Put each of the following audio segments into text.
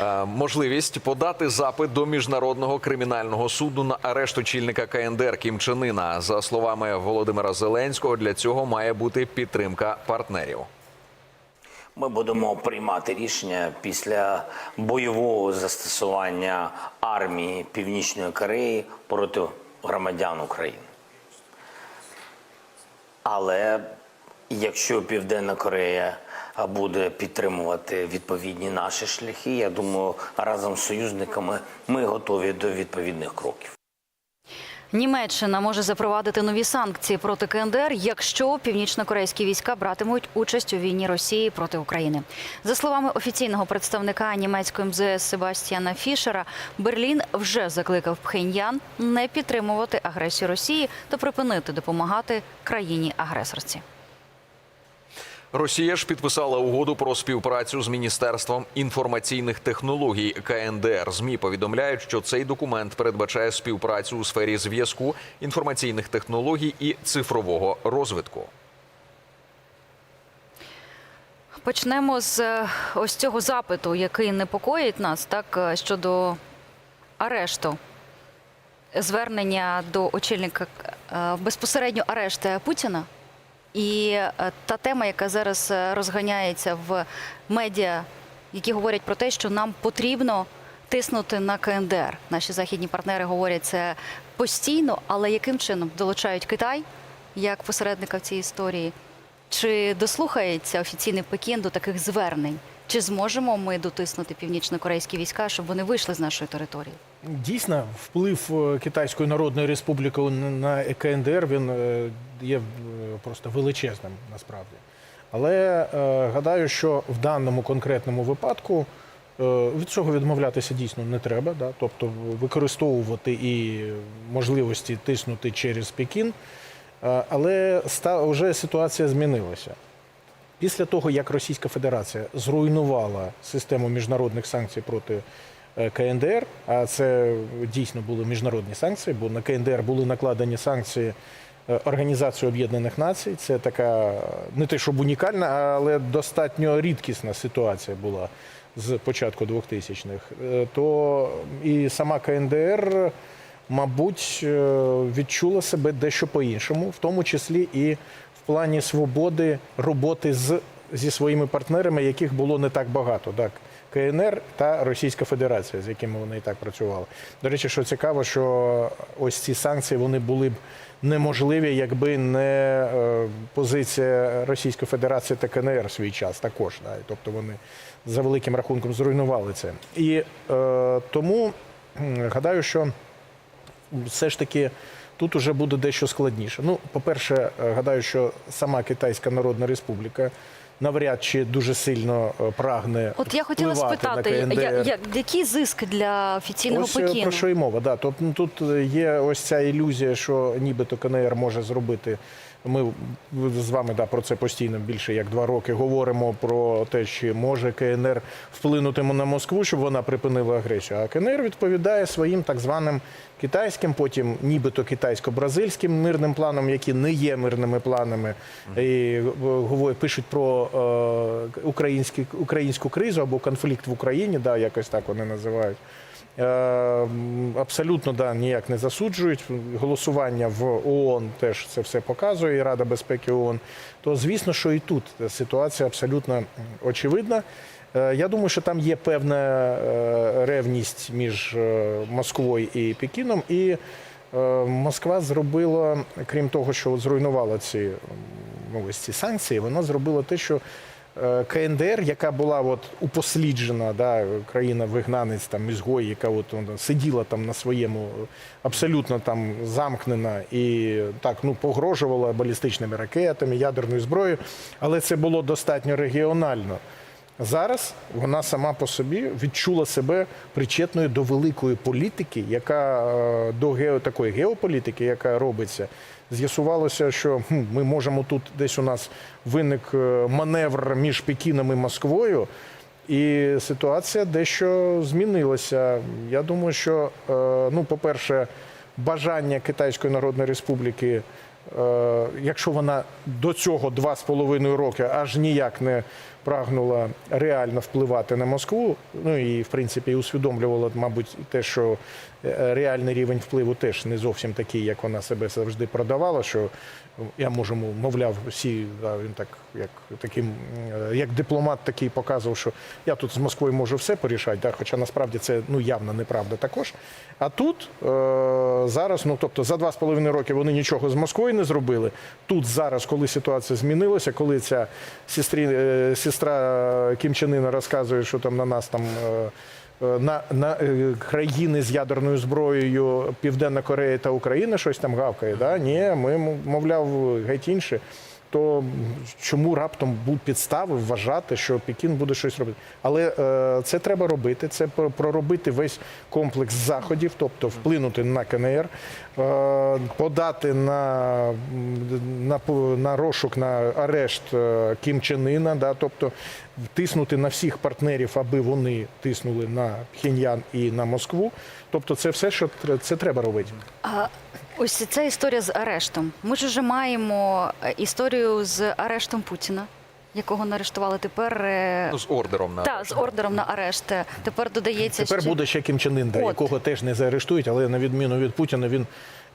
Е, можливість подати запит до міжнародного кримінального суду на арешт очільника КНДР Кім Чен Іна. За словами Володимира Зеленського, для цього має бути підтримка партнерів. Ми будемо приймати рішення після бойового застосування армії Північної Кореї проти громадян України. Але якщо Південна Корея буде підтримувати відповідні наші шляхи, я думаю, разом з союзниками ми готові до відповідних кроків. Німеччина може запровадити нові санкції проти КНДР, якщо північно-корейські війська братимуть участь у війні Росії проти України. За словами офіційного представника німецької МЗС Себастьяна Фішера, Берлін вже закликав Пхеньян не підтримувати агресію Росії та припинити допомагати країні-агресорці. Росія ж підписала угоду про співпрацю з міністерством інформаційних технологій КНДР. Змі повідомляють, що цей документ передбачає співпрацю у сфері зв'язку, інформаційних технологій і цифрового розвитку. Почнемо з е, ось цього запиту, який непокоїть нас, так е, щодо арешту. Звернення до очільника е, безпосередньо арешт Путіна. І е, та тема, яка зараз е, розганяється в медіа, які говорять про те, що нам потрібно тиснути на КНДР. Наші західні партнери говорять це постійно, але яким чином долучають Китай як посередника в цій історії? Чи дослухається офіційний Пекін до таких звернень? Чи зможемо ми дотиснути північно-корейські війська, щоб вони вийшли з нашої території? Дійсно, вплив е, Китайської Народної Республіки на КНДР він є просто величезним насправді. Але е, гадаю, що в даному конкретному випадку е, від цього відмовлятися дійсно не треба. Да? Тобто використовувати і можливості тиснути через Пекін. Е, Але ста, вже ситуація змінилася. Після того, як Російська Федерація зруйнувала систему міжнародних санкцій проти е, КНДР, а це дійсно були міжнародні санкції, бо на КНДР були накладені санкції е, Організації Об'єднаних Націй. Це така не те, щоб унікальна, але достатньо рідкісна ситуація була з початку 2000-х. Е, То і сама КНДР, мабуть, е, відчула себе дещо по-іншому, в тому числі і в плані свободи роботи з, зі своїми партнерами, яких було не так багато. Так, КНР та Російська Федерація, з якими вони і так працювали. До речі, що цікаво, що ось ці санкції вони були б неможливі, якби не е, позиція Російської Федерації та КНР в свій час також. Да? Тобто вони за великим рахунком зруйнували це. І е, тому гадаю, що все ж таки тут уже буде дещо складніше. Ну, по-перше, е, гадаю, що сама Китайська Народна Республіка навряд чи дуже сильно е, прагне. От я хотіла спитати, на КНДР. я, я, який зиск для офіційного Ось е, Пекіну? про що й мова. Да. Тобто тут є ось ця ілюзія, що нібито КНР може зробити. Ми з вами да, про це постійно більше як два роки говоримо про те, чи може КНР вплинути на Москву, щоб вона припинила агресію. А КНР відповідає своїм так званим китайським, потім нібито китайсько-бразильським мирним планом, які не є мирними планами, і е, пишуть про е, українські, українську кризу або конфлікт в Україні, да, якось так вони називають. Е, Абсолютно да, ніяк не засуджують. Голосування в ООН теж це все показує, і Рада безпеки ООН. То звісно, що і тут ситуація абсолютно очевидна. Е, Я думаю, що там є певна е, ревність між е, Москвою і Пекіном. І е, Москва зробила, крім того, що зруйнувала ці, ну, ось ці санкції, вона зробила те, що е, КНДР, яка була от упосліджена, да, країна-вигнанець, там, ізгой, яка от, сиділа там на своєму, абсолютно там замкнена і так ну, погрожувала балістичними ракетами, ядерною зброєю, але це було достатньо регіонально. Зараз вона сама по собі відчула себе причетною до великої політики, яка е, до гео, такої геополітики, яка робиться. З'ясувалося, що хм, ми можемо тут десь у нас виник е, маневр між Пекіном і Москвою, і ситуація дещо змінилася. Я думаю, що, е, ну, по-перше, бажання Китайської Народної Республіки якщо вона до цього два з половиною роки аж ніяк не прагнула реально впливати на Москву, ну і в принципі усвідомлювала, мабуть, те, що е, реальний рівень впливу теж не зовсім такий, як вона себе завжди продавала. Що я можу, мовляв, всі да, він так, як таким, е, як дипломат, такий показував, що я тут з Москвою можу все порішати, да, хоча насправді це ну явно неправда також. А тут е, зараз, ну тобто за два з половиною роки вони нічого з Москвою не зробили. Тут зараз, коли ситуація змінилася, коли ця сестрі, е, сестра Кім Чен Іна розказує, що там на нас там. е, На, на е, країни з ядерною зброєю Південна Корея та Україна щось там гавкає. Да? Ні, ми, мовляв, геть інше. То чому раптом будуть підстави вважати, що Пекін буде щось робити? Але е, це треба робити. Це про- проробити весь комплекс заходів, тобто вплинути на КНР, е, подати на, на, на розшук на арешт е, Кім Чен Іна, да, тобто тиснути на всіх партнерів, аби вони тиснули на Пхеньян і на Москву. Тобто, це все, що це треба робити. Ось ця історія з арештом. Ми ж вже маємо е, історію з арештом Путіна, якого не арештували тепер. е, Ну, з ордером на Та, з ордером на арешт. Тепер додається Тепер ще... буде ще Кім Чен Ін, да, якого теж не заарештують, але на відміну від Путіна він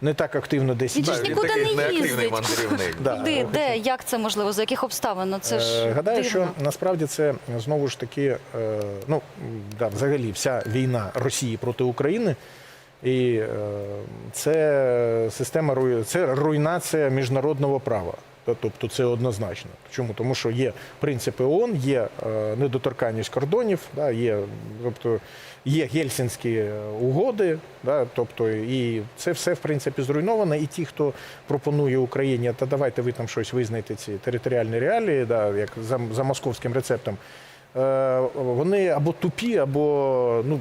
не так активно десь. Він ж нікуди не їздить. мандрівник. Куди, де, як це можливо, за яких обставин? Ну, це ж Е, Гадаю, дивно. що насправді це знову ж таки, е, ну да, взагалі, вся війна Росії проти України. І е, це система це руйнація міжнародного права. Тобто це однозначно. Чому? Тому що є принципи ООН, є е, недоторканність кордонів, да, є, тобто, є гельсінські е, угоди, тобто, і це все в принципі зруйновано. І ті, хто пропонує Україні, та давайте ви там щось визнаєте ці територіальні реалії, да, як за, за московським рецептом. Е, Вони або тупі, або, ну,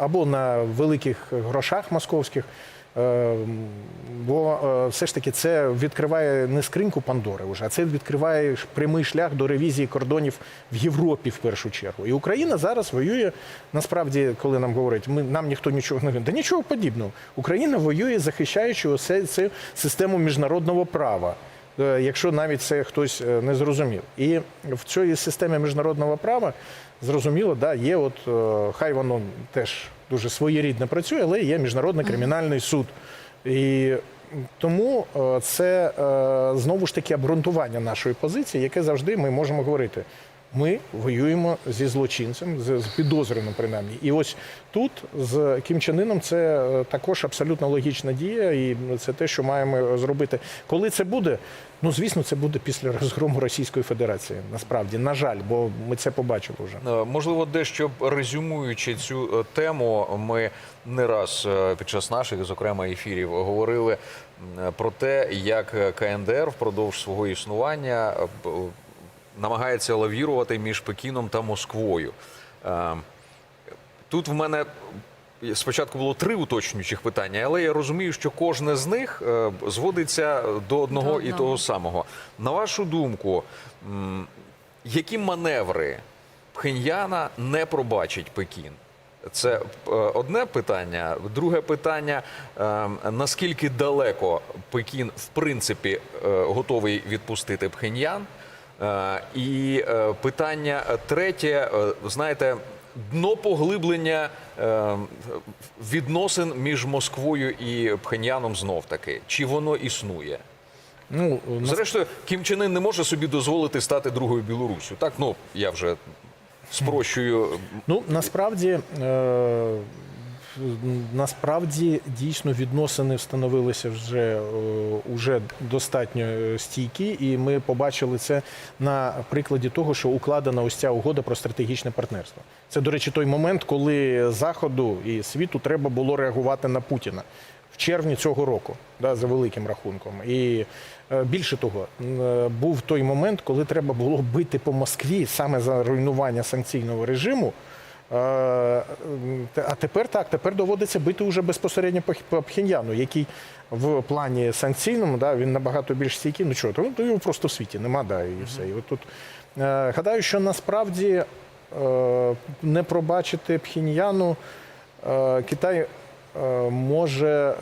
або на великих грошах московських. Е, Бо е, все ж таки це відкриває не скриньку Пандори вже, а це відкриває прямий шлях до ревізії кордонів в Європі в першу чергу. І Україна зараз воює насправді, коли нам говорять, ми нам ніхто нічого не да нічого подібного. Україна воює, захищаючи оце цю систему міжнародного права. Е, Якщо навіть це хтось е, не зрозумів, і в цій системі міжнародного права зрозуміло, да, є от е, хай воно теж дуже своєрідно працює, але є міжнародний кримінальний суд. І тому це знову ж таки обґрунтування нашої позиції, яке завжди ми можемо говорити. Ми воюємо зі злочинцем, з, підозрюваним принаймні. І ось тут з Кім Чен Іном це е, також абсолютно логічна дія, і це те, що маємо зробити. Коли це буде? Ну звісно, це буде після розгрому Російської Федерації. Насправді, на жаль, бо ми це побачили вже. Е, Можливо, дещо резюмуючи цю е, тему, ми не раз під час наших, зокрема, ефірів говорили про те, як КНДР впродовж свого існування намагається лавірувати між Пекіном та Москвою. Е, Тут в мене спочатку було три уточнюючих питання, але я розумію, що кожне з них е, зводиться до одного До і того самого. На вашу думку, які маневри Пхеньяна не пробачить Пекін? Це е, одне питання. Друге питання: наскільки далеко Пекін в принципі готовий відпустити Пхеньян? Е, І е, питання третє, е, знаєте, дно поглиблення відносин між Москвою і Пхеньяном знов таки. Чи воно існує? Ну Зрештою, Кім Чен Ын не може собі дозволити стати другою Білоруссю. Так, ну я вже спрощую. Ну насправді. Е- Насправді дійсно відносини встановилися вже, е, уже достатньо е, стійкі, і ми побачили це на прикладі того, що укладена ось ця угода про стратегічне партнерство. Це, до речі, той момент, коли Заходу і світу треба було реагувати на Путіна в червні цього року, да, за великим рахунком. І е, більше того, був той момент, коли треба було бити по Москві саме за руйнування санкційного режиму. А тепер так, тепер доводиться бити уже безпосередньо по Пхеньяну, який в плані санкційному да, він набагато більш стійкий. Ну чого, то його просто в світі нема, да, і все. І от тут е, гадаю, що насправді е, не пробачити Пхеньяну е, Китай. може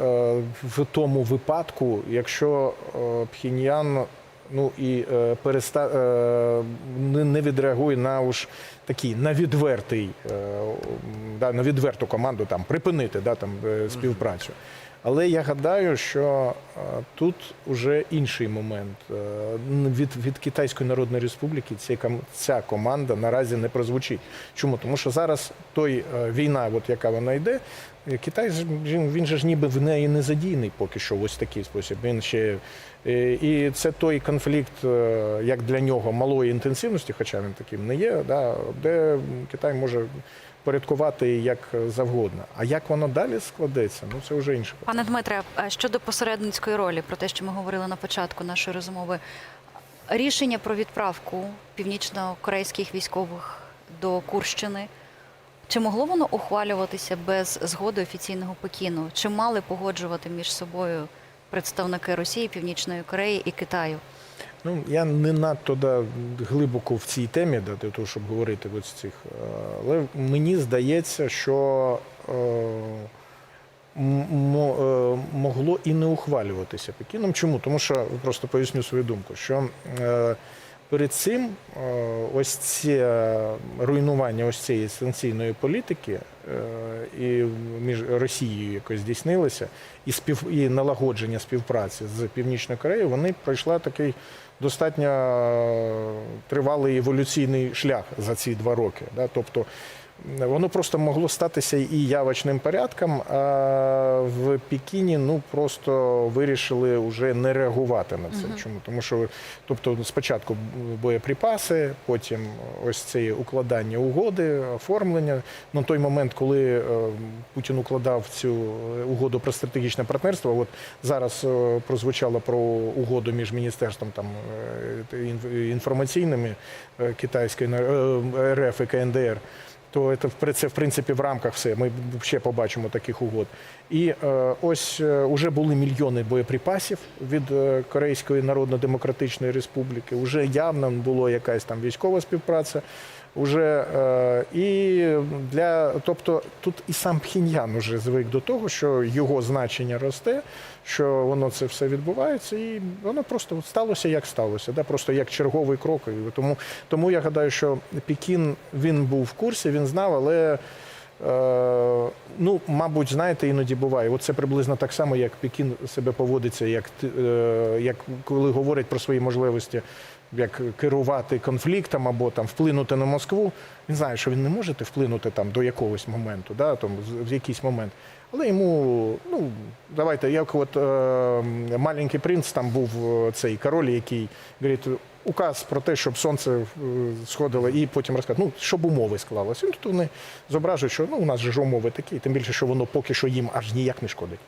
в тому випадку, якщо Пхеньян ну і переста не відреагує на уж такий на відвертий, е, да, на відверту команду там припинити да, там, е, співпрацю. Але я гадаю, що е, тут вже інший момент. Від, від Китайської Народної Республіки ця, ця команда наразі не прозвучить. Чому? Тому що зараз той війна, от яка вона йде, Китай він, він же ж ніби в неї не задійний поки що ось такий спосіб. Він ще і це той конфлікт, як для нього малої інтенсивності, хоча він таким не є, да, де Китай може порядкувати як завгодно. А як воно далі складеться, ну це вже інше. Пане Дмитре, щодо посередницької ролі, про те, що ми говорили на початку нашої розмови, рішення про відправку північно-корейських військових до Курщини. Чи могло воно ухвалюватися без згоди офіційного Пекіну? Чи мали погоджувати між собою представники Росії, Північної Кореї і Китаю? Ну, я не надто да, глибоко в цій темі, да, для того, щоб говорити ось цих. е, Але мені здається, що е, е, могло і не ухвалюватися Пекіном. Чому? Тому що просто поясню свою думку, що е, перед цим е, ось це руйнування ось цієї санкційної політики е, і між Росією якось здійснилося, і спів і налагодження співпраці з Північною Кореєю, вони пройшла такий достатньо е, тривалий еволюційний шлях за ці два роки. Да? Тобто воно просто могло статися і явочним порядком, а в Пекіні ну просто вирішили вже не реагувати на це. Чому? Тому що тобто спочатку боєприпаси, потім ось це укладання угоди, оформлення. На той момент, коли е, Путін укладав цю е, угоду про стратегічне партнерство, от зараз е, прозвучало про угоду між міністерством там інформаційними китайської РФ і КНДР то це, в принципі в рамках все. Ми ще побачимо таких угод. І е, ось е, уже були мільйони боєприпасів від е, Корейської Народно-Демократичної Республіки. Уже явно була якась там військова співпраця. Уже е, і для тобто тут і сам Пхіньян уже звик до того, що його значення росте, що воно це все відбувається, і воно просто сталося як сталося, да? просто як черговий крок. Тому, тому я гадаю, що Пекін він був в курсі, він знав, але. Е, ну, мабуть, знаєте, іноді буває. От це приблизно так само, як Пекін себе поводиться, як, е, як коли говорить про свої можливості, як керувати конфліктом або там вплинути на Москву. Він знає, що він не може вплинути там до якогось моменту, да, там, в якийсь момент. Але йому, ну, давайте, як от е, маленький принц, там був е, цей король, який говорить, указ про те, щоб сонце е, сходило, і потім розказати, ну, щоб умови склалися. Ну, тут вони зображують, що ну, у нас же ж умови такі, тим більше, що воно поки що їм аж ніяк не шкодить.